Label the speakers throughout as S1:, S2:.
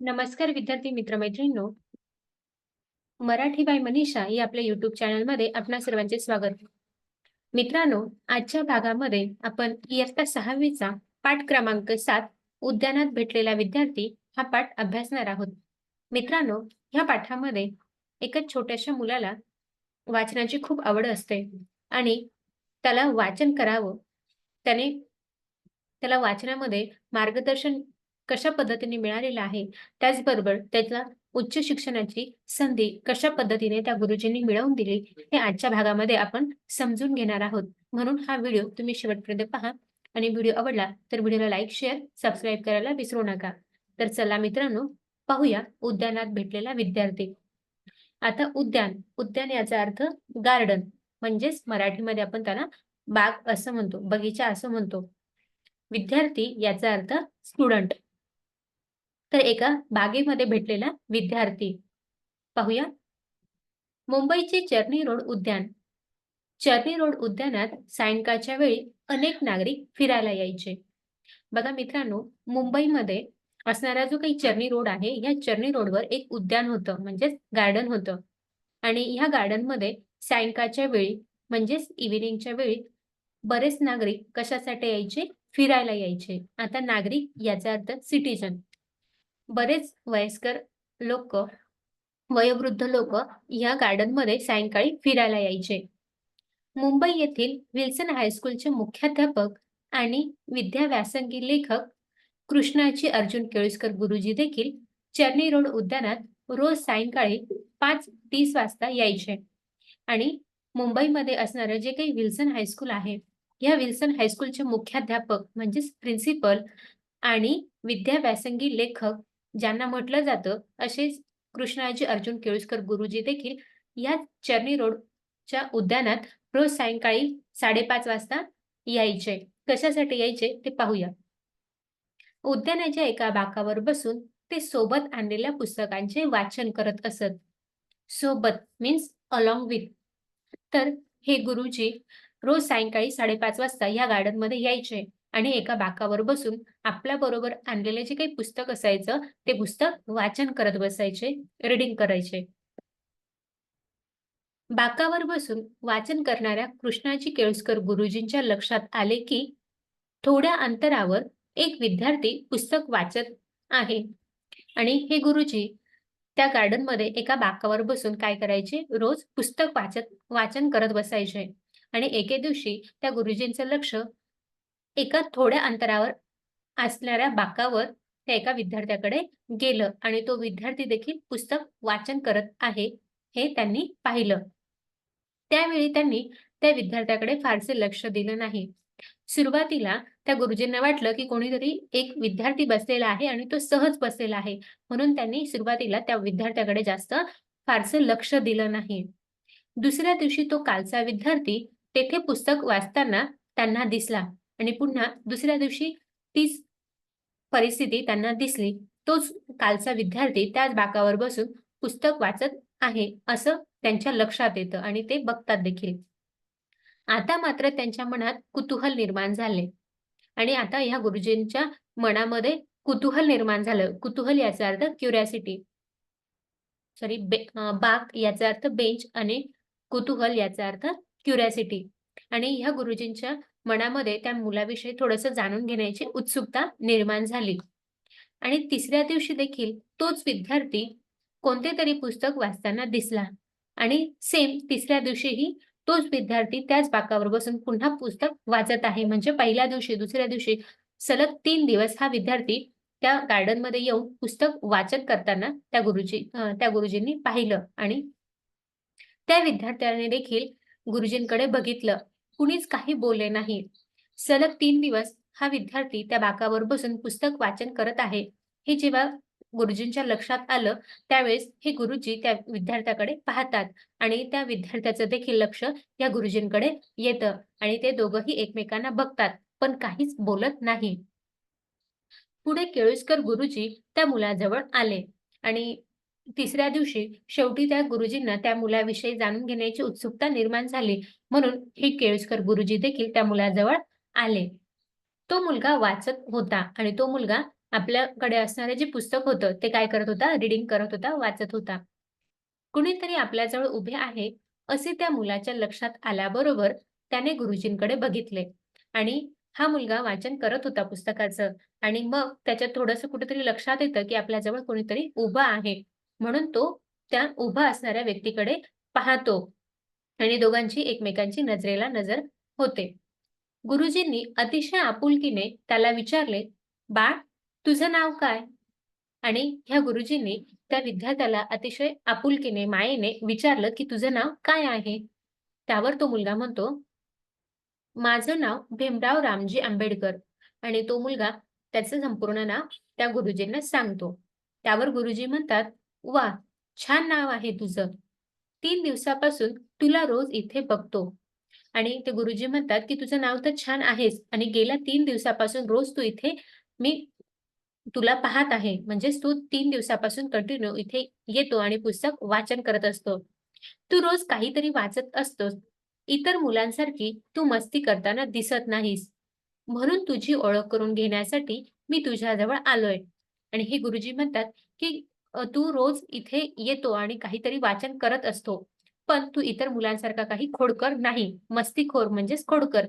S1: नमस्कार विद्यार्थी मित्रमैत्रिणींनो. मराठी बाय मनीषा या आपल्या युट्यूब चॅनलमध्ये आपणा सर्वांचे स्वागत. मित्रांनो, आजच्या भागामध्ये आपण इयत्ता सहावीचा पाठ क्रमांक सात उद्यानात भेटलेला विद्यार्थी हा पाठ अभ्यासणार आहोत. मित्रांनो, ह्या पाठामध्ये एका छोट्याशा मुलाला वाचनाची खूप आवड असते आणि त्याला वाचन करावं, त्याने त्याला वाचनामध्ये मार्गदर्शन कशा पद्धतीने मिळालेला आहे, त्याचबरोबर त्याला उच्च शिक्षणाची संधी कशा पद्धतीने त्या गुरुजींनी मिळवून दिली, हे आजच्या भागामध्ये आपण समजून घेणार आहोत. म्हणून हा व्हिडिओ तुम्ही शेवटपर्यंत पहा आणि व्हिडिओ आवडला तर व्हिडिओला लाईक, शेअर, सबस्क्राईब करायला विसरू नका. तर चला मित्रांनो, पाहूया उद्यानात भेटलेला विद्यार्थी. आता उद्यान, उद्यान याचा अर्थ गार्डन म्हणजेच मराठीमध्ये आपण त्याला बाग असं म्हणतो, बगीचा असं म्हणतो. विद्यार्थी याचा अर्थ स्टुडंट. तर एका बागेमध्ये भेटलेला विद्यार्थी. पाहूया. मुंबईचे चर्नी रोड उद्यान. चर्नी रोड उद्यानात सायंकाळच्या वेळी अनेक नागरिक फिरायला यायचे. बघा मित्रांनो, मुंबईमध्ये असणारा जो काही चर्नी रोड आहे, या चर्नी रोडवर एक उद्यान होतं म्हणजेच गार्डन होतं आणि ह्या गार्डनमध्ये सायंकाळच्या वेळी म्हणजेच इव्हिनिंगच्या वेळी बरेच नागरिक कशासाठी यायचे? फिरायला यायचे. आता नागरिक याचा अर्थ सिटीजन बरेच वयस्कर लोक, वयोवृद्ध लोक या गार्डनमध्ये सायंकाळी फिरायला यायचे. मुंबई येथील विल्सन हायस्कूलचे मुख्याध्यापक आणि विद्याव्यासंगी लेखक कृष्णाची अर्जुन केळुसकर गुरुजी देखील चर्नी रोड उद्यानात रोज सायंकाळी पाच तीस वाजता यायचे आणि मुंबईमध्ये असणारं जे काही विल्सन हायस्कूल आहे, या विल्सन हायस्कूलचे मुख्याध्यापक म्हणजेच प्रिन्सिपल आणि विद्याव्यासंगी लेखक ज्यांना म्हटलं जातं, असेच कृष्णाजी अर्जुन केळुसकर गुरुजी देखील या चर्नी रोडच्या उद्यानात रोज सायंकाळी 5:30 वाजता यायचे. कशासाठी यायचे ते पाहूया. उद्यानाच्या एका बाकावर बसून ते सोबत आणलेल्या पुस्तकांचे वाचन करत असत. सोबत मीन्स अलोंग विथ. तर हे गुरुजी रोज सायंकाळी 5:30 वाजता या गार्डनमध्ये यायचे आणि एका बाकावर बसून आपल्याबरोबर आणलेले जे काही पुस्तक असायचं, ते पुस्तक वाचन करत बसायचे, रीडिंग करायचे. बाकावर बसून वाचन करणाऱ्या कृष्णाजी केळुसकर गुरुजींच्या लक्षात आले की थोड्या अंतरावर एक विद्यार्थी पुस्तक वाचत आहे आणि हे गुरुजी त्या गार्डनमध्ये एका बाकावर बसून काय करायचे? रोज पुस्तक वाचत वाचन करत बसायचे आणि एके दिवशी त्या गुरुजींचं लक्ष एका थोड्या अंतरावर असणाऱ्या बाकावर त्या एका विद्यार्थ्याकडे गेलं आणि तो विद्यार्थी देखील पुस्तक वाचन करत आहे, हे त्यांनी पाहिलं. त्यावेळी त्यांनी त्या विद्यार्थ्याकडे फारसे लक्ष दिलं नाही. सुरुवातीला त्या गुरुजींना वाटलं की कोणीतरी एक विद्यार्थी बसलेला आहे आणि तो सहज बसलेला आहे. म्हणून त्यांनी सुरुवातीला त्या विद्यार्थ्याकडे जास्त फारसं लक्ष दिलं नाही. दुसऱ्या दिवशी तो कालचा विद्यार्थी तेथे पुस्तक वाचताना त्यांना दिसला आणि पुन्हा दुसऱ्या दिवशी तीच परिस्थिती त्यांना दिसली. तोच कालचा विद्यार्थी त्याच बाकावर बसून पुस्तक वाचत आहे, असं त्यांच्या लक्षात येतं आणि ते बघतात देखील. आता मात्र त्यांच्या मनात कुतूहल निर्माण झाले आणि आता ह्या गुरुजींच्या मनामध्ये कुतूहल निर्माण झालं. कुतूहल याचा अर्थ क्युरियासिटी सॉरी बे बाक याचा अर्थ बेंच आणि कुतूहल याचा अर्थ क्युरियासिटी आणि ह्या गुरुजींच्या मनामध्ये त्या मुलाविषयी थोडंसं जाणून घेण्याची उत्सुकता निर्माण झाली आणि तिसऱ्या दिवशी देखील तोच विद्यार्थी कोणते तरी पुस्तक वाचताना दिसला आणि सेम तिसऱ्या दिवशीही तोच विद्यार्थी त्याच बाकावर बसून पुन्हा पुस्तक वाचत आहे. म्हणजे पहिल्या दिवशी, दुसऱ्या दिवशी सलग तीन दिवस हा विद्यार्थी त्या गार्डनमध्ये येऊन पुस्तक वाचन करताना त्या गुरुजी त्या गुरुजींनी पाहिलं आणि त्या विद्यार्थ्याने देखील गुरुजींकडे बघितलं. कुणीच काही बोलले नाही. सलग तीन दिवस हा विद्यार्थी त्या बाकावर बसून पुस्तक वाचन करत आहे, हे जेव्हा गुरुजींच्या लक्षात आलं, त्यावेळेस हे गुरुजी त्या विद्यार्थ्याकडे पाहतात आणि त्या विद्यार्थ्याचं देखील लक्ष या गुरुजींकडे येतं आणि ते दोघंही एकमेकांना बघतात, पण काहीच बोलत नाही. पुढे केळुसकर गुरुजी त्या मुलाजवळ आले आणि तिसऱ्या दिवशी शेवटी त्या गुरुजींना त्या मुलाविषयी जाणून घेण्याची उत्सुकता निर्माण झाली. म्हणून हे केळुसकर गुरुजी देखील त्या मुलाजवळ आले. तो मुलगा वाचत होता आणि तो मुलगा आपल्याकडे असणारे जे पुस्तक होतं ते काय करत होता? रिडिंग करत होता वाचत होता. कुणीतरी आपल्याजवळ उभे आहे असे त्या मुलाच्या लक्षात आल्याबरोबर त्याने गुरुजींकडे बघितले. आणि हा मुलगा वाचन करत होता पुस्तकाचं. आणि मग त्याच्यात थोडंसं कुठेतरी लक्षात येतं की आपल्याजवळ कोणीतरी उभा आहे. म्हणून तो त्या उभा असणाऱ्या व्यक्तीकडे पाहतो. आणि दोघांची एकमेकांची नजरेला नजर होते. गुरुजींनी अतिशय आपुलकीने त्याला विचारले बाळ तुझं नाव काय? आणि ह्या गुरुजींनी त्या विद्यार्थ्याला अतिशय आपुलकीने मायेने विचारलं की तुझं नाव काय आहे? त्यावर तो मुलगा म्हणतो माझं नाव भीमराव रामजी आंबेडकर. आणि तो मुलगा त्याचं संपूर्ण नाव त्या गुरुजींना सांगतो. त्यावर गुरुजी म्हणतात वा छान नाव आहे तुझं. तीन दिवसापासून तुला रोज इथे बघतो. आणि ते गुरुजी म्हणतात की तुझं नाव तर छान आहेस आणि गेल्या तीन दिवसापासून रोज तू इथे मी तुला पाहत आहे. म्हणजेच तू तीन दिवसापासून कंटिन्यू इथे येतो आणि पुस्तक वाचन करत असतो. तू रोज काहीतरी वाचत असतोस. इतर मुलांसारखी तू मस्ती करताना दिसत नाहीस. म्हणून तुझी ओळख करून घेण्यासाठी मी तुझ्याजवळ आलोय. आणि हे गुरुजी म्हणतात की तू रोज इथे येतो आणि काहीतरी वाचन करत असतो. पण तू इतर मुलांसारखा काही खोडकर नाही. मस्तीखोर म्हणजेच खोडकर.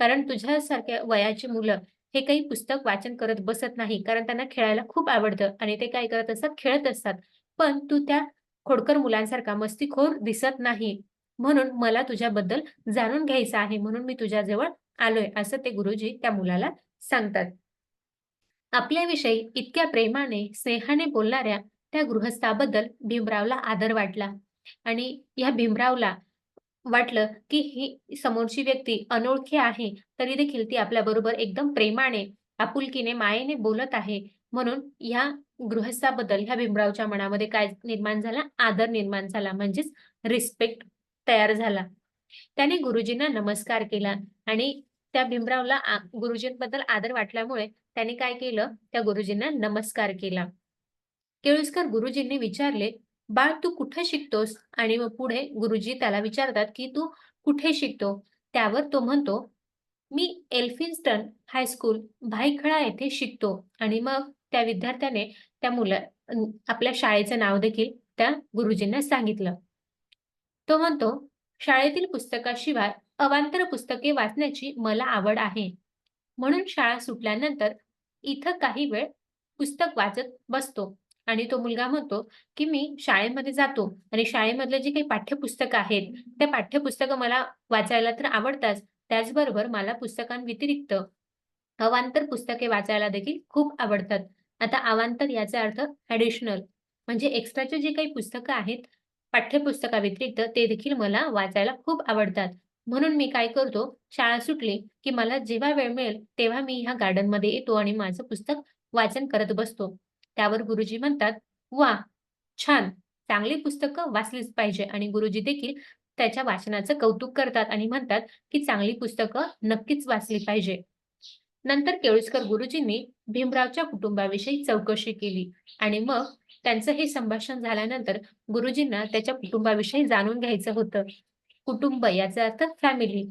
S1: कारण तुझ्यासारख्या वयाची मुलं हे काही पुस्तक वाचन करत बसत नाही. कारण त्यांना खेळायला खूप आवडतं आणि ते काय करत असतात? खेळत असतात. पण तू त्या खोडकर मुलांसारखा मस्तीखोर दिसत नाही. म्हणून मला तुझ्याबद्दल जाणून घ्यायचं आहे. म्हणून मी तुझ्याजवळ आलोय असं ते गुरुजी त्या मुलाला सांगतात. आपल्याविषयी इतक्या प्रेमाने स्नेहाने बोलणाऱ्या त्या गृहस्थाबद्दल भीमरावला आदर वाटला. आणि या भीमरावला वाटलं की ही समोरची व्यक्ती अनोळखी आहे तरी देखील ती आपल्या बरोबर एकदम प्रेमाने आपुलकीने मायेने बोलत आहे. म्हणून ह्या गृहस्थाबद्दल ह्या भीमरावच्या मनामध्ये काय निर्माण झाला? आदर निर्माण झाला म्हणजेच रिस्पेक्ट तयार झाला. त्याने गुरुजींना नमस्कार केला आणि त्या भीमरावला गुरुजींबद्दल आदर वाटल्यामुळे त्याने काय केलं? त्या गुरुजींना नमस्कार केला. केळुसकर गुरुजींनी विचारले बाळ तू कुठे शिकतोस? आणि मग पुढे गुरुजी त्याला विचारतात की तू कुठे शिकतो? त्यावर तो म्हणतो मी एल्फिन्स्टन हायस्कूल भाईखळा येथे शिकतो. आणि मग त्या विद्यार्थ्याने त्या मुला आपल्या शाळेचं नाव देखील त्या गुरुजींना सांगितलं. तो म्हणतो शाळेतील पुस्तकाशिवाय अवांतर पुस्तके वाचण्याची मला आवड आहे. म्हणून शाळा सुटल्यानंतर इथं काही वेळ पुस्तक वाचत बसतो. आणि तो मुलगा म्हणतो की मी शाळेमध्ये जातो आणि शाळेमधले जे काही पाठ्यपुस्तकं आहेत त्या पाठ्यपुस्तकं मला वाचायला तर आवडतात त्याचबरोबर मला पुस्तकांव्यतिरिक्त अवांतर पुस्तके वाचायला देखील खूप आवडतात. आता अवांतर याचा अर्थ ॲडिशनल म्हणजे एक्स्ट्राचे जे काही पुस्तकं आहेत पाठ्यपुस्तकाव्यतिरिक्त ते देखील मला वाचायला खूप आवडतात. म्हणून मी काय करतो शाळा सुटली की मला जेव्हा वेळ मिळेल तेव्हा मी ह्या गार्डनमध्ये येतो आणि माझं पुस्तक वाचन करत बसतो. त्यावर गुरुजी म्हणतात वा छान चांगली पुस्तकं वाचलीच पाहिजे. आणि गुरुजी देखील त्याच्या वाचनाचं कौतुक करतात आणि म्हणतात की चांगली पुस्तकं नक्कीच वाचली पाहिजे. नंतर केळुसकर गुरुजींनी भीमरावच्या कुटुंबाविषयी चौकशी केली आणि मग त्यांचं हे संभाषण झाल्यानंतर गुरुजींना त्याच्या कुटुंबाविषयी जाणून घ्यायचं होतं. कुटुंब याचा अर्थ फॅमिली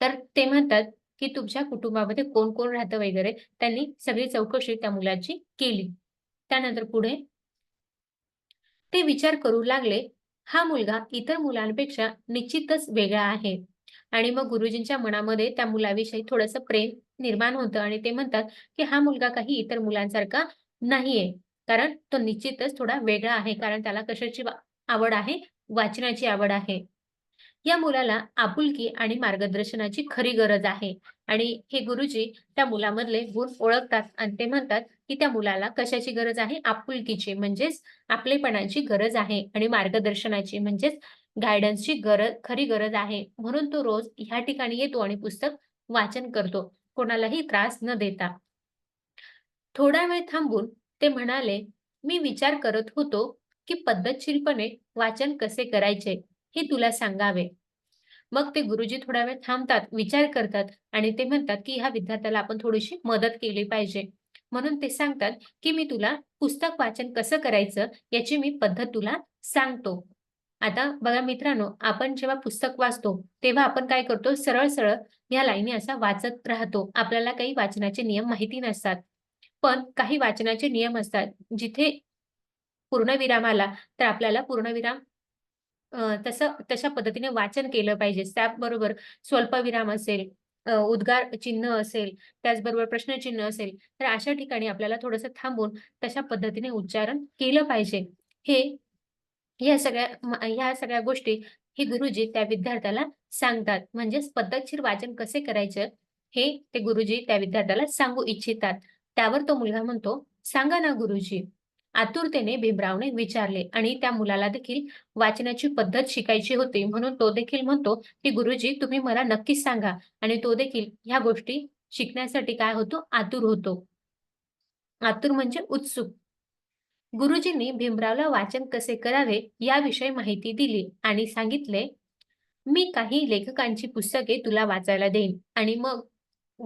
S1: तर ते म्हणतात की तुमच्या कुटुंबामध्ये कोण कोण राहतं वगैरे त्यांनी सगळी चौकशी त्या मुलाची केली. त्यानंतर पुढे ते विचार करू लागले हा मुलगा इतर मुलांपेक्षा निश्चितच वेगळा आहे. आणि मग गुरुजींच्या मनामध्ये त्या मुलाविषयी थोडस प्रेम निर्माण होतं आणि ते म्हणतात की हा मुलगा काही इतर मुलांसारखा नाहीये कारण तो निश्चितच थोडा वेगळा आहे कारण त्याला कशाची आवड आहे? वाचनाची आवड आहे. या मुलाला आपुलकी आणि मार्गदर्शनाची खरी गरज आहे. आणि हे गुरुजी त्या मुलामधले गुण ओळखतात आणि ते म्हणतात की त्या मुलाला कशाची गरज आहे? आपुलकीची म्हणजेच आपलेपणाची गरज आहे आणि मार्गदर्शनाची म्हणजेच गायडन्सची गरज खरी गरज आहे. म्हणून तो रोज ह्या ठिकाणी येतो आणि पुस्तक वाचन करतो. कोणालाही त्रास न देता. थोडा वेळ थांबून ते म्हणाले मी विचार करत होतो की पद्धतशीरपणे वाचन कसे करायचे? हे तुला सांगावे. मग ते गुरुजी थोडा वेळ थांबतात विचार करतात आणि ते म्हणतात की ह्या विद्यार्थ्याला आपण थोडीशी मदत केली पाहिजे. म्हणून ते सांगतात की मी तुला पुस्तक वाचन कसं करायचं याची मी पद्धत तुला सांगतो. आता बघा मित्रांनो आपण जेव्हा पुस्तक वाचतो तेव्हा आपण काय करतो? सरळ सरळ या लाईनी असा वाचत राहतो. आपल्याला काही वाचनाचे नियम माहिती नसतात. पण काही वाचनाचे नियम असतात जिथे पूर्णविराम आला तर आपल्याला पूर्णविराम तसं तशा पद्धतीने वाचन केलं पाहिजे. त्याचबरोबर स्वल्पविराम असेल, उद्गार चिन्ह असेल, त्याचबरोबर प्रश्नचिन्ह असेल, तर अशा ठिकाणी आपल्याला थोडंसं थांबून तशा पद्धतीने उच्चारण केलं पाहिजे. हे या सगळ्या ह्या सगळ्या गोष्टी हे गुरुजी त्या विद्यार्थ्याला सांगतात. म्हणजेच पद्धतशीर वाचन कसे करायचं हे ते गुरुजी त्या विद्यार्थ्याला सांगू इच्छितात. त्यावर तो मुलगा म्हणतो, "सांगा ना गुरुजी." आतुरतेने भीमरावने विचारले आणि त्या मुलाला देखील वाचनाची पद्धत शिकायची होती. म्हणून तो देखील म्हणतो, की "गुरुजी तुम्ही मला नक्कीच सांगा." आणि तो देखील ह्या गोष्टी शिकण्यासाठी काय होतो, आतुर होतो. आतुर म्हणजे उत्सुक. गुरुजींनी भीमरावला वाचन कसे करावे याविषयी माहिती दिली आणि सांगितले, "मी काही लेखकांची पुस्तके तुला वाचायला देईन." आणि मग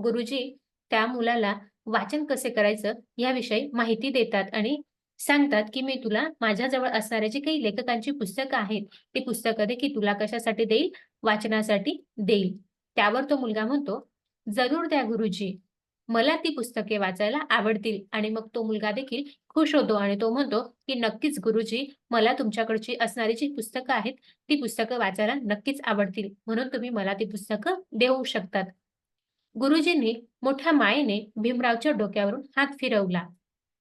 S1: गुरुजी त्या मुलाला वाचन कसे करायचं याविषयी माहिती देतात आणि सांगतात, की "मी तुला माझ्याजवळ असणारे जे काही लेखकांची पुस्तकं आहेत, ती पुस्तकं देखील तुला कशासाठी देईल? वाचनासाठी देईल." त्यावर तो मुलगा म्हणतो, "जरूर द्या गुरुजी. मला ती पुस्तके वाचायला आवडतील." आणि मग तो मुलगा देखील खुश होतो आणि तो म्हणतो, की "नक्कीच गुरुजी, मला तुमच्याकडची असणारी जी पुस्तकं आहेत, ती पुस्तकं वाचायला नक्कीच आवडतील. म्हणून तुम्ही मला ती पुस्तकं देऊ शकतात." गुरुजींनी मोठ्या मायेने भीमरावच्या डोक्यावरून हात फिरवला.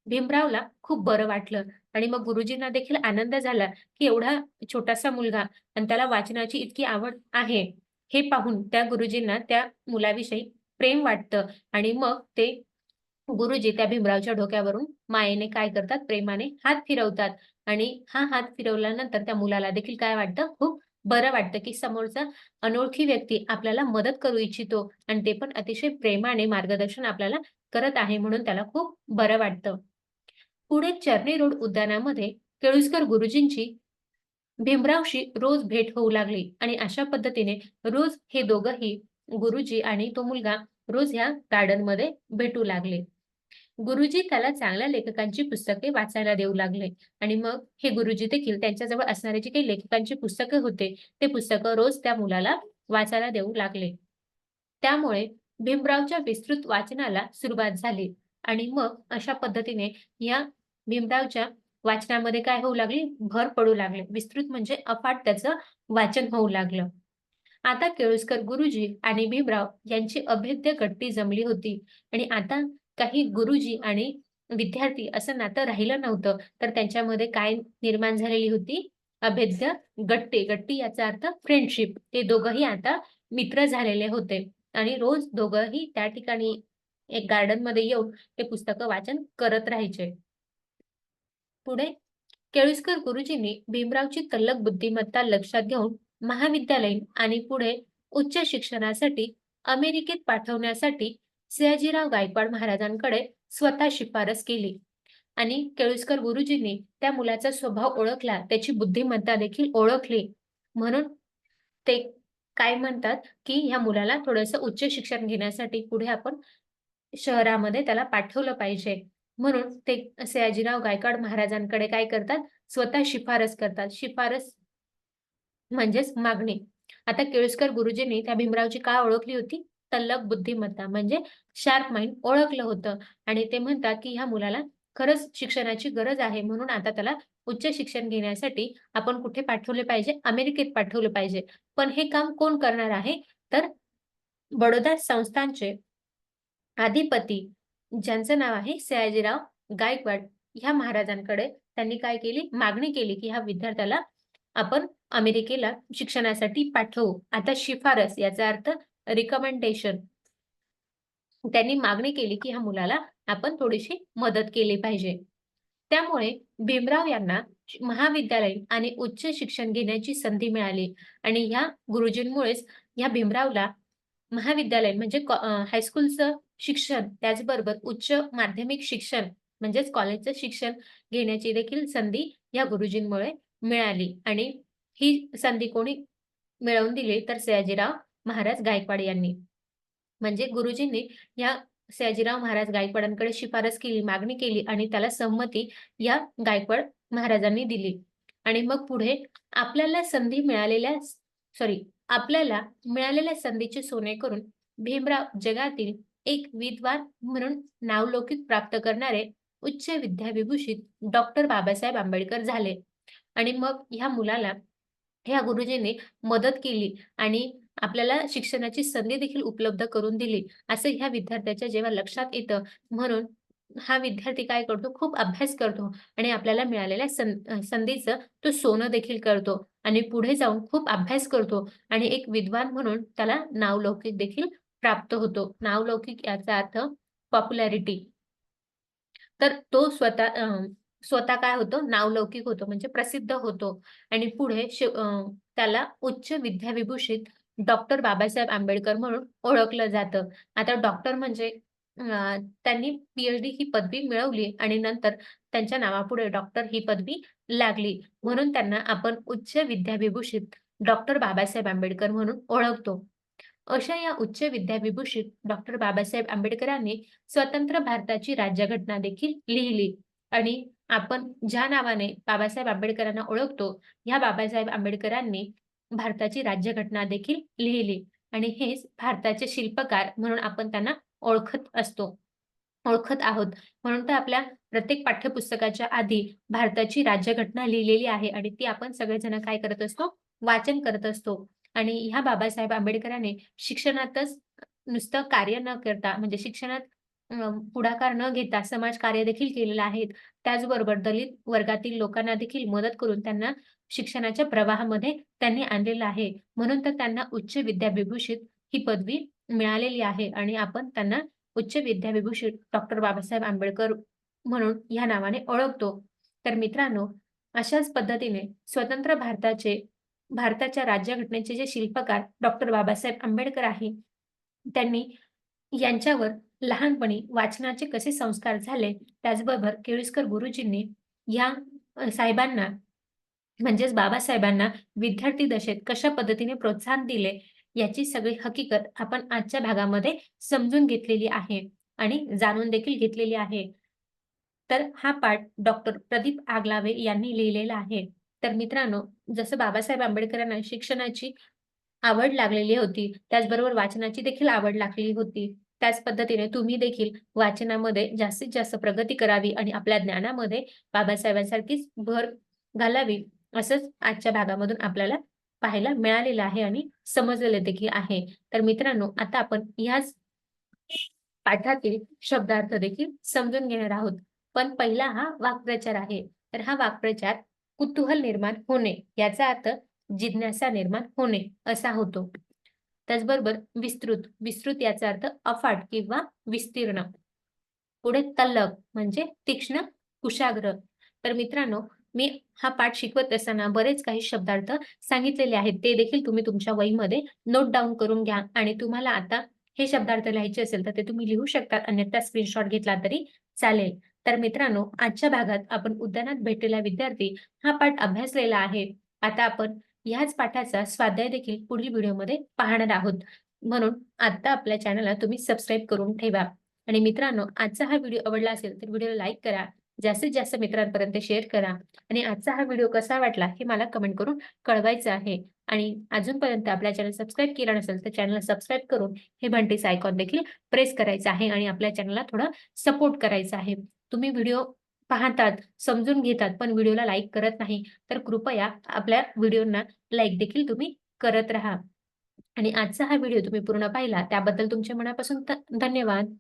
S1: भीमरावला खूप बरं वाटलं. आणि मग गुरुजींना देखील आनंद झाला, की एवढा छोटासा मुलगा आणि त्याला वाचनाची इतकी आवड आहे, हे पाहून त्या गुरुजींना त्या मुलाविषयी प्रेम वाटतं. आणि मग ते गुरुजी त्या भीमरावच्या डोक्यावरून मायेने काय करतात, प्रेमाने हात फिरवतात. आणि हा हात फिरवल्यानंतर त्या मुलाला देखील काय वाटतं, खूप बरं वाटतं, की समोरचा अनोळखी व्यक्ती आपल्याला मदत करू इच्छितो आणि ते पण अतिशय प्रेमाने मार्गदर्शन आपल्याला करत आहे, म्हणून त्याला खूप बरं वाटतं. पुढे चर्नी रोड उद्यानामध्ये केळुसकर गुरुजींची भीमरावशी रोज भेट होऊ लागली आणि अशा पद्धतीने रोज हे दोघंही गुरुजी आणि तो मुलगा रोज ह्या गार्डनमध्ये भेटू लागले. गुरुजी त्याला चांगल्या लेखकांची पुस्तके वाचायला देऊ लागले आणि मग हे गुरुजी देखील त्यांच्याजवळ असणारे जे काही लेखकांची पुस्तकं होते, ते पुस्तकं रोज त्या मुलाला वाचायला देऊ लागले. त्यामुळे भीमरावच्या विस्तृत वाचनाला सुरुवात झाली आणि मग अशा पद्धतीने या भीमरावच्या वाचनामध्ये काय होऊ लागली, भर पडू लागली. विस्तृत म्हणजे अफाट त्याचं वाचन होऊ लागलं. आता केळुसकर गुरुजी आणि भीमराव यांची अभेद्य गट्टी जमली होती आणि आता काही गुरुजी आणि विद्यार्थी असं नातं राहिलं नव्हतं, तर त्यांच्यामध्ये काय निर्माण झालेली होती? अभेद्य गट्टे गट्टी याचा अर्थ फ्रेंडशिप. ते दोघंही आता मित्र झालेले होते आणि रोज दोघंही त्या ठिकाणी एक गार्डनमध्ये येऊन ते पुस्तकं वाचन करत राहायचे. पुढे केळुसकर गुरुजींनी भीमरावची तल्लक बुद्धिमत्ता लक्षात घेऊन महाविद्यालयीन आणि पुढे उच्च शिक्षणासाठी अमेरिकेत पाठवण्यासाठी सयाजीराव गायकवाड महाराजांकडे स्वतः शिफारस केली आणि केळुसकर गुरुजींनी त्या मुलाचा स्वभाव ओळखला, त्याची बुद्धिमत्ता देखील ओळखली. म्हणून ते काय म्हणतात, की ह्या मुलाला थोडंसं उच्च शिक्षण घेण्यासाठी पुढे आपण शहरामध्ये त्याला पाठवलं पाहिजे. म्हणून ते सयाजीराव गायकवाड महाराजांकडे काय करतात, स्वतः शिफारस करतात. शिफारस म्हणजेच मागणी. आता केळुसकर गुरुजींनी त्या भीमरावची का ओळखली होती? तल्लक बुद्धिमत्ता म्हणजे शार्प माइंड ओळखलं होतं आणि ते म्हणतात, की ह्या मुलाला खरंच शिक्षणाची गरज आहे. म्हणून आता त्याला उच्च शिक्षण घेण्यासाठी आपण कुठे पाठवले पाहिजे? अमेरिकेत पाठवलं पाहिजे. पण हे काम कोण करणार आहे? तर बडोदा संस्थांचे अधिपती ज्यांचं नाव आहे सयाजीराव गायकवाड ह्या महाराजांकडे त्यांनी काय केली? मागणी केली, की ह्या विद्यार्थ्याला आपण अमेरिकेला शिक्षणासाठी पाठवू. आता शिफारस याचा अर्थ रिकमेंडेशन. त्यांनी मागणी केली, की ह्या मुलाला आपण थोडीशी मदत केली पाहिजे. त्यामुळे भीमराव यांना महाविद्यालयीन आणि उच्च शिक्षण घेण्याची संधी मिळाली आणि ह्या गुरुजींमुळेच ह्या भीमरावला महाविद्यालयीन म्हणजे हायस्कूलचं शिक्षण, त्याचबरोबर उच्च माध्यमिक शिक्षण म्हणजेच कॉलेजचं शिक्षण घेण्याची देखील संधी या गुरुजींमुळे मिळाली आणि ही संधी कोणी मिळवून दिली? तर सयाजीराव महाराज गायकवाड यांनी. म्हणजे गुरुजींनी या सयाजीराव महाराज गायकवाडांकडे शिफारस केली, मागणी केली आणि त्याला संमती या गायकवाड महाराजांनी दिली. आणि मग पुढे आपल्याला संधी मिळालेल्या सॉरी आपल्याला मिळालेल्या संधीचे सोने करून भीमराव जगातील एक विद्वान म्हणून नावलौकिक प्राप्त करणारे उच्च विद्याविभूषित डॉक्टर बाबासाहेब आंबेडकर झाले. आणि मग ह्या मुलाला ह्या गुरुजींनी मदत केली आणि आपल्याला शिक्षणाची संधी देखील उपलब्ध करून दिली. असं ह्या विद्यार्थ्याच्या जेव्हा लक्षात येतं म्हणून हा विद्यार्थी काय करतो? खूप अभ्यास करतो आणि आपल्याला मिळालेल्या सं संधीचं तो सोनं देखील करतो आणि पुढे जाऊन खूप अभ्यास करतो. आणि एक विद्वान म्हणून त्याला नावलौकिक देखील प्राप्त होतो. नावलौकिक याचा अर्थ पॉप्युलॅरिटी तर तो स्वतः स्वतः काय होतो? नावलौकिक होतो म्हणजे प्रसिद्ध होतो. आणि पुढे त्याला उच्च विद्याविभूषित डॉक्टर बाबासाहेब आंबेडकर म्हणून ओळखलं जातं. आता डॉक्टर म्हणजे त्यांनी पीएचडी ही पदवी मिळवली आणि नंतर त्यांच्या नावापुढे डॉक्टर ही पदवी लागली. म्हणून त्यांना आपण उच्च विद्याविभूषित डॉक्टर बाबासाहेब आंबेडकर म्हणून ओळखतो. अशा या उच्च विद्याविभूषित डॉक्टर बाबासाहेब आंबेडकरांनी स्वतंत्र भारताची राज्यघटना देखील लिहिली. आणि आपण ज्या नावाने बाबासाहेब आंबेडकरांना ओळखतो ह्या बाबासाहेब आंबेडकरांनी भारताची राज्यघटना देखील लिहिली. आणि हेच भारताचे शिल्पकार म्हणून आपण त्यांना ओळखत असतो. ओळखत आहोत. म्हणून तर आपल्या प्रत्येक पाठ्यपुस्तकाच्या आधी भारताची राज्यघटना लिहिलेली आहे आणि ती आपण सगळेजण काय करत असतो? वाचन करत असतो. आणि ह्या बाबासाहेब आंबेडकरांनी शिक्षणातच नुसतं कार्य न करता म्हणजे शिक्षणात पुढाकार न घेता समाज कार्य देखील केलेलं आहे त्याचबरोबर दलित वर्गातील लोकांना देखील मदत करून त्यांना शिक्षणाच्या प्रवाहामध्ये त्यांनी आणलेलं आहे. म्हणून तर त्यांना उच्च विद्याविभूषित ही पदवी मिळालेली आहे आणि आपण त्यांना उच्च विद्याविभूषित डॉक्टर बाबासाहेब आंबेडकर म्हणून ह्या नावाने ओळखतो. तर मित्रांनो अशाच पद्धतीने स्वतंत्र भारताचे भारताच्या राज्यघटनेचे जे शिल्पकार डॉक्टर बाबासाहेब आंबेडकर आहे त्यांनी यांच्यावर लहानपणी वाचनाचे कसे संस्कार झाले त्याचबरोबर केळुसकर गुरुजींनी या साहेबांना म्हणजेच बाबासाहेबांना विद्यार्थी दशेत कशा पद्धतीने प्रोत्साहन दिले याची सगळी हकीकत आपण आजच्या भागामध्ये समजून घेतलेली आहे आणि जाणून देखील घेतलेली आहे. तर हा पाठ डॉक्टर प्रदीप आगलावे यांनी लिहिलेला आहे. तर मित्रांनो जसं बाबासाहेब आंबेडकरांना शिक्षणाची आवड लागलेली होती त्याचबरोबर वाचनाची देखील आवड लागलेली होती. त्याच पद्धतीने तुम्ही देखील वाचनामध्ये जास्तीत जास्त प्रगती करावी आणि आपल्या ज्ञानामध्ये बाबासाहेबांसारखीच भर घालावी असंच आजच्या भागामधून आपल्याला पाहायला मिळालेलं आहे आणि समजलेलं देखील आहे. तर मित्रांनो आता आपण याच पाठातील शब्दार्थ देखील समजून घेणार आहोत. पण पहिला हा वाक्प्रचार आहे. तर हा वाक्प्रचार कुतूहल निर्माण होणे याचा अर्थ जिज्ञासा निर्माण होणे असा होतो. त्याचबरोबर विस्तृत विस्तृत याचा अर्थ अफाट किंवा विस्तीर्ण. पुढे तल्लक म्हणजे तीक्ष्ण कुशाग्र. तर मित्रांनो मी हा पाठ शिकवत असताना बरेच काही शब्दार्थ सांगितलेले आहेत. ते देखील तुम्ही तुमच्या वहीमध्ये नोट डाऊन करून घ्या आणि तुम्हाला आता हे शब्दार्थ लिहायचे असेल तर ते तुम्ही लिहू शकता. अन्यथा स्क्रीनशॉट घेतला तरी चालेल. तर मित्रांनो आजच्या भागात आपण उद्यानात भेटलेला विद्यार्थी हा पाठ अभ्यासलेला आहे. आता आपण ह्याच पाठाचा स्वाध्याय देखील पुढील व्हिडिओमध्ये पाहणार आहोत. म्हणून आता आपल्या चॅनलला तुम्ही सबस्क्राईब करून ठेवा. आणि मित्रांनो आजचा हा व्हिडिओ आवडला असेल तर व्हिडिओला लाईक करा. जास्तीत जास्त मित्रांपर्यंत शेअर करा. आणि आजचा हा व्हिडिओ कसा वाटला हे मला कमेंट करून कळवायचं आहे. आणि अजूनपर्यंत आपल्या चॅनल सबस्क्राईब केला नसेल तर चॅनलला सबस्क्राईब करून हे घंटीचं आयकॉन देखील प्रेस करायचं आहे. आणि आपल्या चॅनलला थोडा सपोर्ट करायचा आहे. तुम्ही व्हिडिओ पाहतात समजून घेतात पण व्हिडिओला लाईक करत नाही तर कृपया आपल्या व्हिडिओना लाईक देखील तुम्ही करत राहा. आणि आजचा हा व्हिडिओ तुम्ही पूर्ण पाहिला त्याबद्दल तुमच्या मनापासून धन्यवाद.